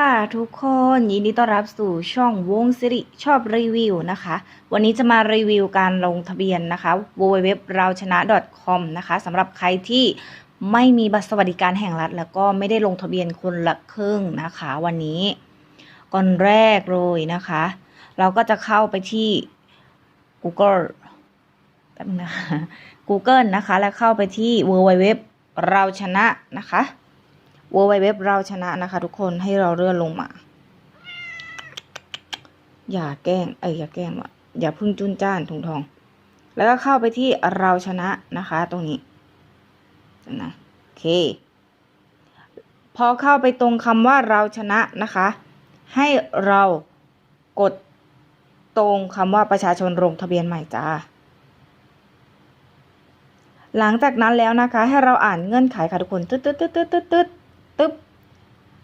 ค่ะทุกคนยินดีต้อนรับสู่ช่องวงสิริชอบรีวิวนะคะ วันนี้จะมารีวิวการลงทะเบียนนะคะ www เราชนะ .com นะคะสำหรับใครที่ไม่มีบัตรสวัสดิการแห่งรัฐ แล้วก็ไม่ได้ลงทะเบียนคนละครึ่งนะคะ วันนี้ก่อนแรกเลยนะคะ เราก็จะเข้าไปที่ Google แป๊บนึงนะคะ Google นะคะ แล้วเข้าไปที่ www เราชนะนะคะ w w w เราชนะนะคะ ทุกคนให้เราเลื่อนลงมา อย่าแกล้งเอ้ยอย่าแกล้งวะอย่าพึ่งจุนจ้านถุงทอง แล้วก็เข้าไปที่เราชนะนะคะ ตรงนี้นะโอเค พอเข้าไปตรงคำว่าเราชนะนะคะ ให้เรากดตรงคำว่าประชาชนลงทะเบียนใหม่จ้าหลังจากนั้นแล้วนะคะ ให้เราอ่านเงื่อนไขค่ะทุกคน ตึ๊ดตึ๊ดตึ๊ดตึ๊ดตึ๊ดึ๊บ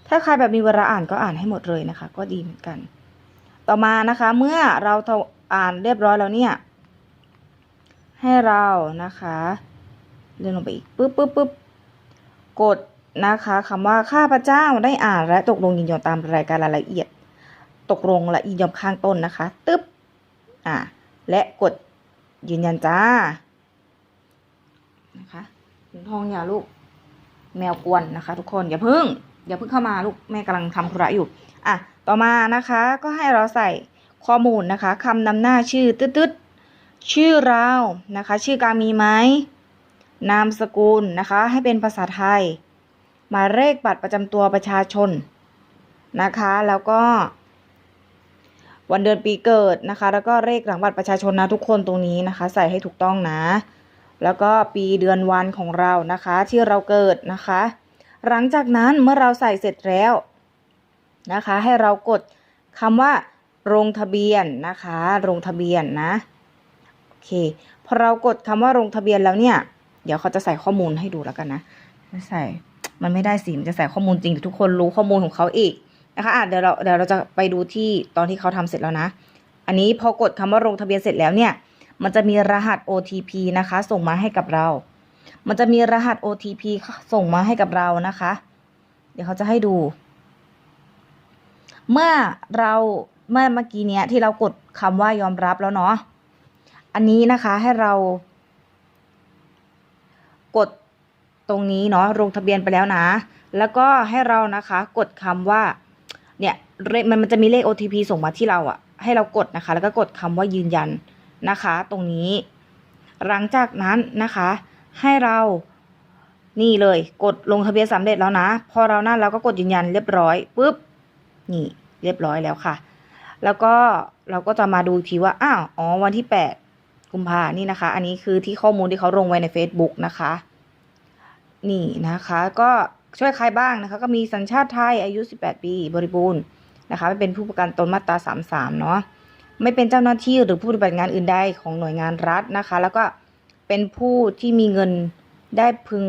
ถ้าใครแบบมีเวลาอ่านก็อ่านให้หมดเลยนะคะ ก็ดีเหมือนกัน ต่อมานะคะ เมื่อเราอ่านเรียบร้อยแล้วเนี่ย ให้เรานะคะเลื่อนลงไปอีกปึ๊บปึ๊บปึ๊บกดนะคะคำว่าข้าพเจ้าได้อ่านและตกลงยินยอมตามรายการรายละเอียด ตกลงและยินยอมข้างต้นนะคะ ตึ๊บอ่าและกดยืนยันจ้านะคะถุงทองอย่าลูก แมวกวนนะคะ ทุกคนอย่าพึ่งอย่าพึ่งเข้ามาลูกแม่กำลังทำธุระอยู่อะต่อมานะคะก็ให้เราใส่ข้อมูลนะคะคำนำหน้าชื่อตึ๊ดๆชื่อเรานะคะ ชื่อกางมีไหมนามสกุลนะคะ ให้เป็นภาษาไทยหมายเลขบัตรประจำตัวประชาชนนะคะ แล้วก็ วันเดือนปีเกิดนะคะ แล้วก็เลขหลังบัตรประชาชนนะทุกคนตรงนี้นะคะ ใส่ให้ถูกต้องนะ แล้วก็ปีเดือนวันของเรานะคะ ที่เราเกิดนะคะ หลังจากนั้นเมื่อเราใส่เสร็จแล้วนะคะ ให้เรากดคำว่าลงทะเบียนนะคะลงทะเบียนนะโอเคพอเรากดคำว่าลงทะเบียนแล้วเนี่ย เดี๋ยวเขาจะใส่ข้อมูลให้ดูแล้วกันนะไม่ใส่มันไม่ได้สิมันจะใส่ข้อมูลจริงทุกคนรู้ข้อมูลของเขาอีกนะคะอะเดี๋ยวเราเดี๋ยวเราจะไปดูที่ตอนที่เขาทำเสร็จแล้วนะ อันนี้พอกดคำว่าลงทะเบียนเสร็จแล้วเนี่ย มันจะมีรหัส OTP นะคะ ส่งมาให้กับเรา มันจะมีรหัส OTP ส่งมาให้กับเรานะคะ เดี๋ยวเขาจะให้ดู เมื่อเราเมื่อเมื่อกี้เนี้ยที่เรากดคำว่ายอมรับแล้วเนาะ อันนี้นะคะให้เรา กดตรงนี้เนาะลงทะเบียนไปแล้วนะ แล้วก็ให้เรานะคะ กดคำว่า เนี่ยมันมันจะมีเลข OTP ส่งมาที่เราอะให้เรากดนะคะ แล้วก็กดคำว่ายืนยัน นะคะ ตรงนี้ หลังจากนั้นนะคะ ให้เรานี่เลยกดลงทะเบียนสำเร็จแล้วนะ พอเรานั่นเราก็กดยืนยันเรียบร้อยปุ๊บนี่เรียบร้อยแล้วค่ะ แล้วก็เราก็จะมาดูทีว่าอ้าวอ๋อวันที่แปดกุมภานี่นะคะ อันนี้คือที่ข้อมูลที่เขาลงไว้ใน Facebook นะคะ นี่นะคะ ก็ช่วยใครบ้างนะคะ ก็มีสัญชาติไทยอายุ 18 ปี บริบูรณ์นะคะเป็นผู้ประกันตนมาตรา 33 เนาะ ไม่เป็นเจ้าหน้าที่หรือผู้ปฏิบัติงานอื่นใดของหน่วยงานรัฐนะคะ แล้วก็เป็นผู้ที่มีเงินได้พึง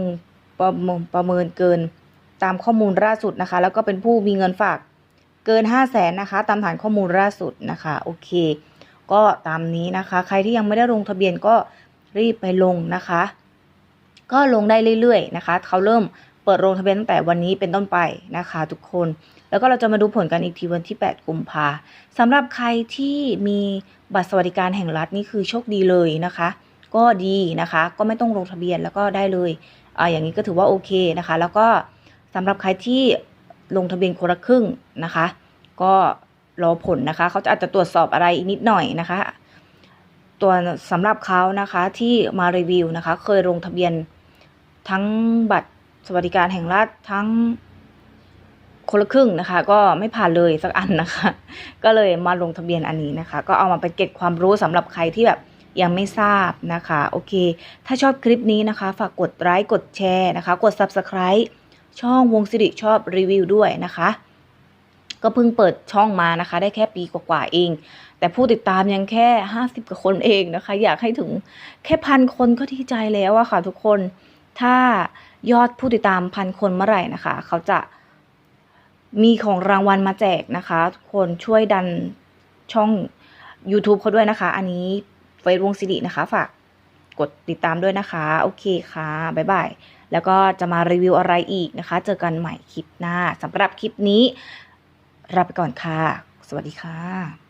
ประเมินประเมินเกินตามข้อมูลล่าสุดนะคะ แล้วก็เป็นผู้มีเงินฝากเกิน 5 0 0แสนนะคะ ตามฐานข้อมูลล่าสุดนะคะโอเค ก็ตามนี้นะคะ ใครที่ยังไม่ได้ลงทะเบียนก็รีบไปลงนะคะ ก็ลงได้เรื่อยๆนะคะ เขาเริ่มเปิดลงทะเบียนตั้งแต่วันนี้เป็นต้นไปนะคะ ทุกคน แล้วก็เราจะมาดูผลกันอีกทีวันที่ 8 กุมภาสำหรับใครที่มีบัตรสวัสดิการแห่งรัฐนี่คือโชคดีเลยนะคะ ก็ดีนะคะ ก็ไม่ต้องลงทะเบียนแล้วก็ได้เลยอ่าอย่างนี้ก็ถือว่าโอเคนะคะ แล้วก็สำหรับใครที่ลงทะเบียนคนละครึ่งนะคะ ก็รอผลนะคะ เขาจะอาจจะตรวจสอบอะไรอีกนิดหน่อยนะคะ ตัวสำหรับเขานะคะที่มารีวิวนะคะ เคยลงทะเบียนทั้งบัตรสวัสดิการแห่งรัฐทั้ง คนละครึ่งนะคะ ก็ไม่ผ่านเลยสักอันนะคะ ก็เลยมาลงทะเบียนอันนี้นะคะ ก็เอามาเป็นเก็บความรู้สำหรับใครที่แบบยังไม่ทราบนะคะ โอเค ถ้าชอบคลิปนี้นะคะ ฝากกดไลค์กดแชร์นะคะ กด Subscribe ช่องวงสิริชอบรีวิวด้วยนะคะ ก็เพิ่งเปิดช่องมานะคะ ได้แค่ปีกว่าๆเอง แต่ผู้ติดตามยังแค่ห้าสิบกว่าคนเองนะคะ อยากให้ถึงแค่พันคนก็ดีใจแล้วอะค่ะทุกคน ถ้ายอดผู้ติดตามพันคนเมื่อไหร่นะคะ เขาจะ มีของรางวัลมาแจกนะคะทุกคนช่วยดันช่อง YouTube เขาด้วยนะคะ อันนี้เฟซวงสิรินะคะ ฝากกดติดตามด้วยนะคะ โอเคค่ะ บ๊ายบาย แล้วก็จะมารีวิวอะไรอีกนะคะ เจอกันใหม่คลิปหน้าสำหรับคลิปนี้ลาไปก่อนค่ะ สวัสดีค่ะ